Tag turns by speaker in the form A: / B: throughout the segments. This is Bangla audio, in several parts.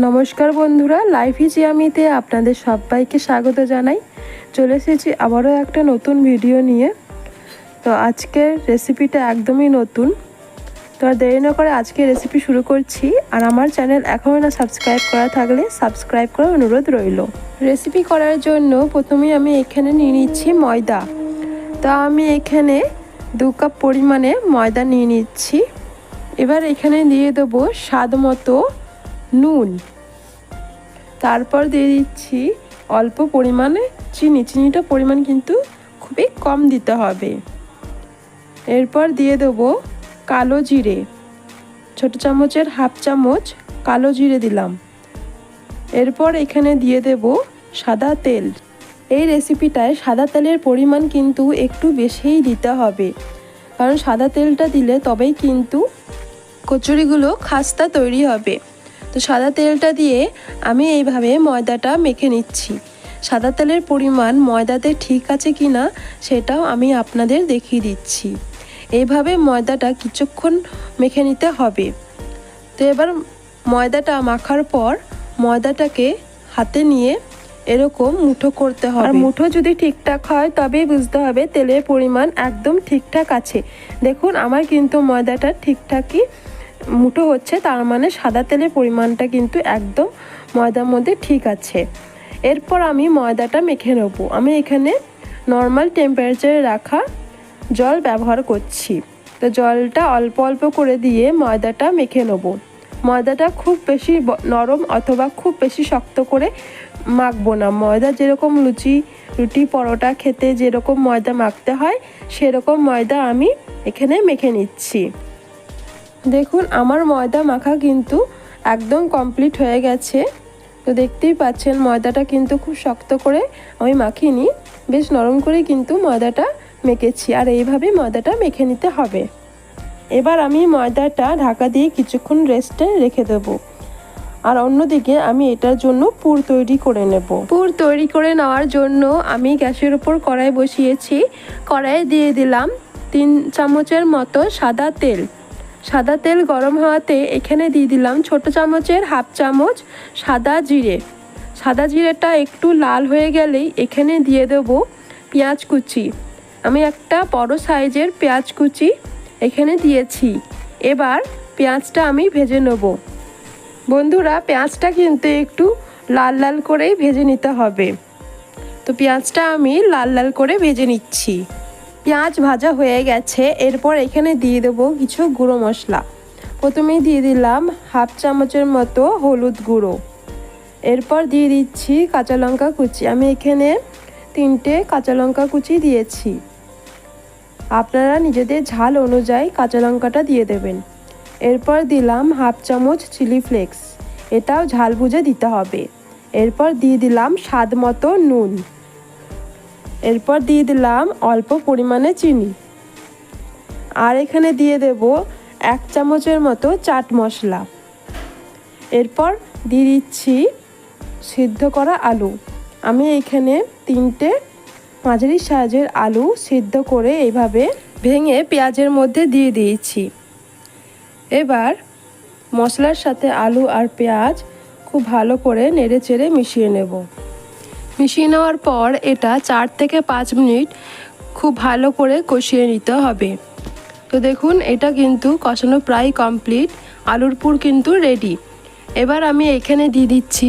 A: নমস্কার বন্ধুরা লাইফ ইজ ইয়ামিতে আপনাদের সবাইকে স্বাগত জানাই। চলে এসেছি আবারও একটা নতুন ভিডিও নিয়ে। তো আজকের রেসিপিটা একদমই নতুন। তো আর দেরি না করে আজকে রেসিপি শুরু করছি। আর আমার চ্যানেল এখনও না সাবস্ক্রাইব করা থাকলে সাবস্ক্রাইব করার অনুরোধ রইল। রেসিপি করার জন্য প্রথমেই আমি এখানে নিয়ে নিচ্ছি ময়দা। তো আমি এখানে দু কাপ পরিমাণে ময়দা নিয়ে নিচ্ছি। এবার এখানে দিয়ে দেবো স্বাদ মতো নুন। তারপর দিয়ে দিচ্ছি অল্প পরিমাণে চিনি। চিনিটা পরিমাণ কিন্তু খুবই কম দিতে হবে। এরপর দিয়ে দেবো কালো জিরে। ছোট চামচের হাফ চামচ কালো জিরে দিলাম। এরপর এখানে দিয়ে দেব সাদা তেল। এই রেসিপিটায় সাদা তেলের পরিমাণ কিন্তু একটু বেশিই দিতে হবে। কারণ সাদা তেলটা দিলে তবেই কিন্তু কচুরিগুলো খাস্তা তৈরি হবে। তো সাদা তেলটা দিয়ে আমি এইভাবে ময়দাটা মেখে নিচ্ছি। সাদা তেলের পরিমাণ ময়দাতে ঠিক আছে কি না সেটাও আমি আপনাদের দেখিয়ে দিচ্ছি। এইভাবে ময়দাটা কিছুক্ষণ মেখে নিতে হবে। তো এবার ময়দাটা মাখার পর ময়দাটাকে হাতে নিয়ে এরকম মুঠো করতে হবে। আর মুঠো যদি ঠিকঠাক হয় তবেই বুঝতে হবে তেলের পরিমাণ একদম ঠিকঠাক আছে। দেখুন, আমার কিন্তু ময়দাটা ঠিকঠাকই মুঠো হচ্ছে, তার মানে সাদা তেলের পরিমাণটা কিন্তু একদম ময়দার মধ্যে ঠিক আছে। এরপর আমি ময়দাটা মেখে নেব। আমি এখানে নর্মাল টেম্পারেচারে রাখা জল ব্যবহার করছি। তো জলটা অল্প অল্প করে দিয়ে ময়দাটা মেখে নেব। ময়দাটা খুব বেশি নরম অথবা খুব বেশি শক্ত করে মাখবো না। ময়দা যেরকম লুচি, রুটি, পরোটা খেতে যেরকম ময়দা মাখতে হয়, সেরকম ময়দা আমি এখানে মেখে নিচ্ছি। দেখুন, আমার ময়দা মাখা কিন্তু একদম কমপ্লিট হয়ে গেছে। তো দেখতেই পাচ্ছেন, ময়দাটা কিন্তু খুব শক্ত করে আমি মাখিনি। বেশ নরম করে কিন্তু ময়দাটা মেখেছি, আর এইভাবে ময়দাটা মেখে নিতে হবে। এবার আমি ময়দাটা ঢাকা দিয়ে কিছুক্ষণ রেস্টে রেখে দেব। আর অন্যদিকে আমি এটার জন্য পুর তৈরি করে নেব। পুর তৈরি করে নেওয়ার জন্য আমি গ্যাসের উপর কড়াই বসিয়েছি। কড়াইয়ে দিয়ে দিলাম তিন চামচের মতো সাদা তেল। সাদা তেল গরম হওয়াতে এখানে দিয়ে দিলাম ছোট চামচের হাফ চামচ সাদা জিরে। সাদা জিরেটা একটু লাল হয়ে গেলেই এখানে দিয়ে দেব পেঁয়াজ কুচি। আমি একটা বড় সাইজের পেঁয়াজ কুচি এখানে দিয়েছি। এবার পেঁয়াজটা আমি ভেজে নেব। বন্ধুরা, পেঁয়াজটা কিন্তু একটু লাল লাল করেই ভেজে নিতে হবে। তো পেঁয়াজটা আমি লাল লাল করে ভেজে নিচ্ছি। পেঁয়াজ ভাজা হয়ে গেছে। এরপর এখানে দিয়ে দেবো কিছু গুঁড়ো মশলা। প্রথমেই দিয়ে দিলাম হাফ চামচের মতো হলুদ গুঁড়ো। এরপর দিয়ে দিচ্ছি কাঁচা লঙ্কা কুচি। আমি এখানে তিনটে কাঁচা লঙ্কা কুচি দিয়েছি। আপনারা নিজেদের ঝাল অনুযায়ী কাঁচা লঙ্কাটা দিয়ে দেবেন। এরপর দিলাম হাফ চামচ চিলি ফ্লেক্স। এটাও ঝাল বুঝে দিতে হবে। এরপর দিয়ে দিলাম স্বাদ মতো নুন। এরপর দিয়ে দিলাম অল্প পরিমাণে চিনি। আর এখানে দিয়ে দেব এক চামচের মতো চাট মশলা। এরপর দিয়ে দিচ্ছি সিদ্ধ করা আলু। আমি এখানে তিনটে মাঝারি সাইজের আলু সিদ্ধ করে এইভাবে ভেঙে পেঁয়াজের মধ্যে দিয়ে দিয়েছি। এবার মশলার সাথে আলু আর পেঁয়াজ খুব ভালো করে নেড়ে চেড়ে মিশিয়ে নেব। মিশিয়ে নেওয়ার পর এটা চার থেকে পাঁচ মিনিট খুব ভালো করে কষিয়ে নিতে হবে। তো দেখুন, এটা কিন্তু কষানো প্রায় কমপ্লিট, আলুর পুর কিন্তু রেডি এবার আমি এখানে দিয়ে দিচ্ছি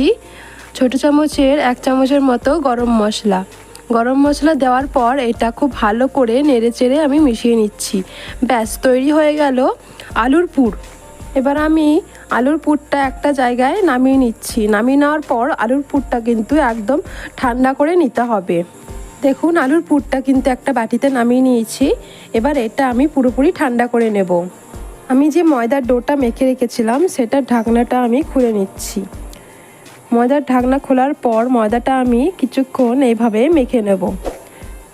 A: ছোট চামচের এক চামচের মতো গরম মশলা। গরম মশলা দেওয়ার পর এটা খুব ভালো করে নেড়ে চেড়ে আমি মিশিয়ে নিচ্ছি। ব্যাস, তৈরি হয়ে গেল আলুর পুর। এবার আমি আলুর পুরটা একটা জায়গায় নামিয়ে নিচ্ছি। নামিয়ে নেওয়ার পর আলুর পুরটা কিন্তু একদম ঠান্ডা করে নিতে হবে। দেখুন, আলুর পুরটা কিন্তু একটা বাটিতে নামিয়ে নিয়েছি। এবার এটা আমি পুরোপুরি ঠান্ডা করে নেব। আমি যে ময়দার ডোটা মেখে রেখেছিলাম, সেটার ঢাকনাটা আমি খুলে নিচ্ছি। ময়দার ঢাকনা খোলার পর ময়দাটা আমি কিছুক্ষণ এইভাবে মেখে নেব।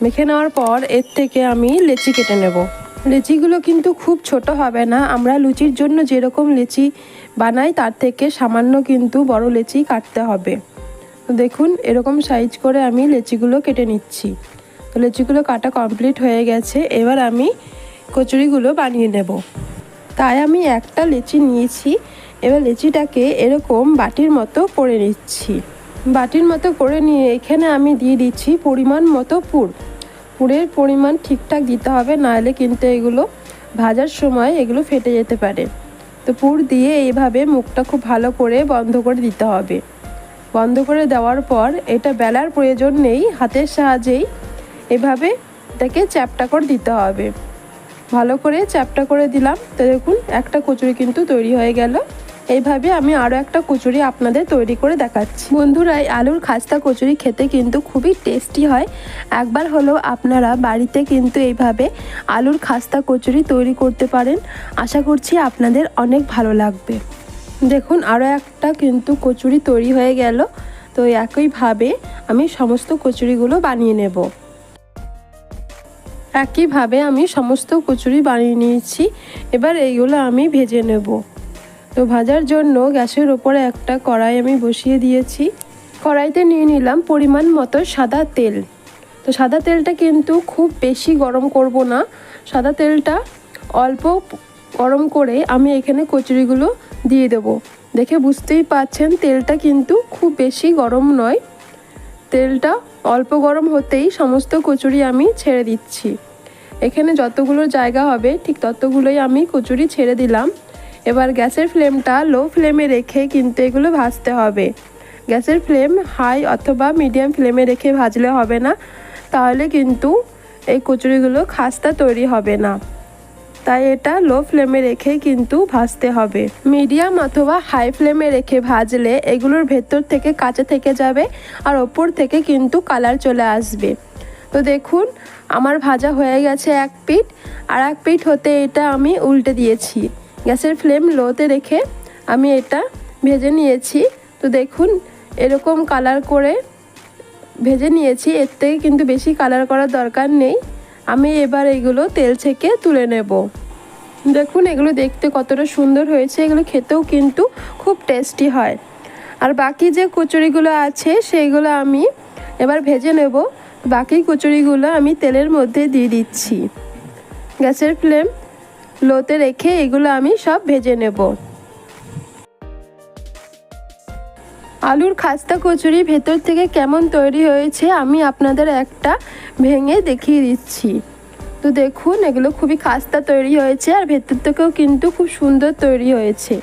A: মেখে নেওয়ার পর এর থেকে আমি লেচি কেটে নেব। লেচিগুলো কিন্তু খুব ছোট হবে না। আমরা লুচির জন্য যেরকম লেচি বানাই, তার থেকে সামান্য কিন্তু বড় লেচি কাটতে হবে। দেখুন, এরকম সাইজ করে আমি লেচিগুলো কেটে নিচ্ছি। তো লেচিগুলো কাটা কমপ্লিট হয়ে গেছে। এবার আমি কচুরিগুলো বানিয়ে নেব। তাই আমি একটা লেচি নিয়েছি। এবার লেচিটাকে এরকম বাটির মতো করে নিচ্ছি। বাটির মতো করে নিয়ে এখানে আমি দিয়ে দিচ্ছি পরিমাণ মতো পুর। পুরের পরিমাণ ঠিকঠাক দিতে হবে, নাহলে কিন্তু এগুলো ভাজার সময় এগুলো ফেটে যেতে পারে। তো পুর দিয়ে এইভাবে মুখটা খুব ভালো করে বন্ধ করে দিতে হবে। বন্ধ করে দেওয়ার পর এটা বেলার প্রয়োজন নেই, হাতের সাহায্যেই এভাবে এটাকে চ্যাপটা করে দিতে হবে। ভালো করে চ্যাপটা করে দিলাম, তো দেখুন একটা কচুরি কিন্তু তৈরি হয়ে গেল। এইভাবে আমি আরও একটা কচুরি আপনাদের তৈরি করে দেখাচ্ছি। বন্ধুরা, এই আলুর খাস্তা কচুরি খেতে কিন্তু খুবই টেস্টি হয়। একবার হলেও আপনারা বাড়িতে কিন্তু এইভাবে আলুর খাস্তা কচুরি তৈরি করতে পারেন। আশা করছি আপনাদের অনেক ভালো লাগবে। দেখুন আরও একটা কিন্তু কচুরি তৈরি হয়ে গেল। তো একইভাবে আমি সমস্ত কচুরিগুলো বানিয়ে নেব। একইভাবে আমি সমস্ত কচুরি বানিয়ে নিয়েছি। এবার এইগুলো আমি ভেজে নেব। তো ভাজার জন্য গ্যাসের ওপরে একটা কড়াই আমি বসিয়ে দিয়েছি। কড়াইতে নিয়ে নিলাম পরিমাণ মতো সাদা তেল। তো সাদা তেলটা কিন্তু খুব বেশি গরম করব না। সাদা তেলটা অল্প গরম করে আমি এখানে কচুরিগুলো দিয়ে দেব। দেখে বুঝতেই পাচ্ছেন তেলটা কিন্তু খুব বেশি গরম নয়। তেলটা অল্প গরম হতেই সমস্ত কচুরি আমি ছেড়ে দিচ্ছি। এখানে যতগুলো জায়গা হবে ঠিক ততগুলোই আমি কচুরি ছেড়ে দিলাম। এবার গ্যাসের ফ্লেমটা লো ফ্লেমে রেখে কিন্তু এগুলো ভাজতে হবে। গ্যাসের ফ্লেম হাই অথবা মিডিয়াম ফ্লেমে রেখে ভাজলে হবে না, তাহলে কিন্তু এই কচুরিগুলো খাস্তা তৈরি হবে না। তাই এটা লো ফ্লেমে রেখে কিন্তু ভাজতে হবে। মিডিয়াম অথবা হাই ফ্লেমে রেখে ভাজলে এগুলোর ভেতর থেকে কাঁচা থেকে যাবে আর ওপর থেকে কিন্তু কালার চলে আসবে। তো দেখুন, আমার ভাজা হয়ে গেছে এক পিঠ, আর এক পিঠ হতে এটা আমি উল্টে দিয়েছি। গ্যাসের ফ্লেম লোতে রেখে আমি এটা ভেজে নিয়েছি। তো দেখুন, এরকম কালার করে ভেজে নিয়েছি। এর থেকে কিন্তু বেশি কালার করার দরকার নেই। আমি এবার এগুলো তেল থেকে তুলে নেব। দেখুন, এগুলো দেখতে কতটা সুন্দর হয়েছে। এগুলো খেতেও কিন্তু খুব টেস্টি হয়। আর বাকি যে কচুরিগুলো আছে, সেইগুলো আমি এবার ভেজে নেব। বাকি কচুরিগুলো আমি তেলের মধ্যে দিয়ে দিচ্ছি। গ্যাসের ফ্লেম লোতে রেখে এগুলো আমি সব ভেজে নেব। আলুর খাস্তা কচুরি ভেতর থেকে কেমন তৈরি হয়েছে আমি আপনাদের একটা ভেঙে দেখিয়ে দিচ্ছি। তো দেখুন, এগুলো খুবই খাস্তা তৈরি হয়েছে আর ভেতর থেকেও কিন্তু খুব সুন্দর তৈরি হয়েছে।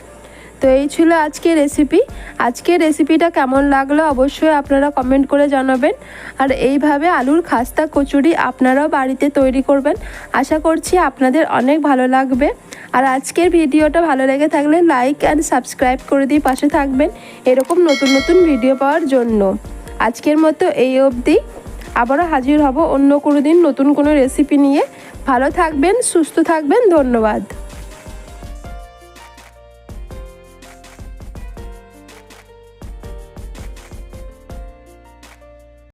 A: তো এই ছিল আজকের রেসিপি আজকের রেসিপিটা কেমন লাগল অবশ্যই আপনারা কমেন্ট করে জানাবেন। আর এইভাবে আলুর খাস্তা কচুরি আপনারাও বাড়িতে তৈরি করবেন। আশা করছি আপনাদের অনেক ভালো লাগবে। আর আজকের ভিডিওটা ভালো লেগে থাকলে লাইক অ্যান্ড সাবস্ক্রাইব করে দিয়ে পাশে থাকবেন। এরকম নতুন নতুন ভিডিও পাওয়ার জন্য। আজকের মতো এই অবধি। আবারও হাজির হব অন্য কোনো দিন নতুন কোনো রেসিপি নিয়ে। ভালো থাকবেন, সুস্থ থাকবেন, ধন্যবাদ।